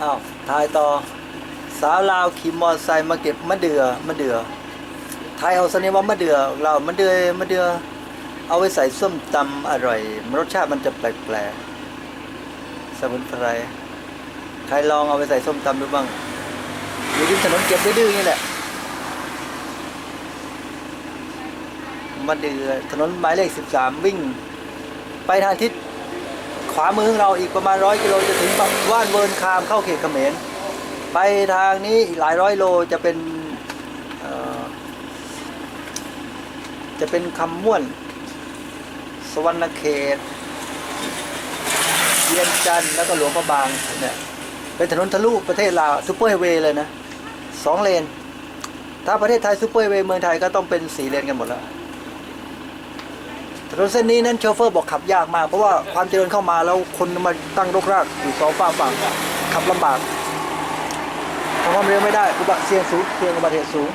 อ้าวถ่ายต่อ สาวลาวขี่มอเตอร์ไซค์มาเก็บมะเดือมะเดือไทยเอาสนิว่ามะเดือเรามะเดือมะเดือเอาไว้ใส่ส้มตำอร่อย รสชาติมันจะแปลกๆสมุนไพรใครลองเอาไปใส่ส้มตำดูบ้างอยู่ริมถนนเก็บดื้อๆนี่แหละมะเดือถนนหมายเลข13วิ่ง ไปทางทิศ ขวามือของเราอีกประมาณร้อยกิโลจะถึงว่านเวิร์นคามเข้าเขตเขมรไปทางนี้หลายร้อยโลจะเป็นจะเป็นคำม่วน สวรรณเขตเวียงจันแล้วก็หลวงพระบางเนี่ยเป็นถนนทะลุประเทศลาวซูเปอร์ไฮเวย์เลยนะสองเลน ถ้าประเทศไทยซูเปอร์ไฮเวย์เมืองไทยก็ต้องเป็นสี่เลนกันหมดแล้ว ถนนเส้นนี้นั้นโชเฟอร์บอกขับยากมาก เพราะว่าความเจริญเข้ามาแล้วคนมาตั้งรกรากอยู่สองฝั่งฝั่งขับลำบากทำความเร็วไม่ได้อุบัติเสี่ยงสูงเสี่ยงอุบัติเหตุสูง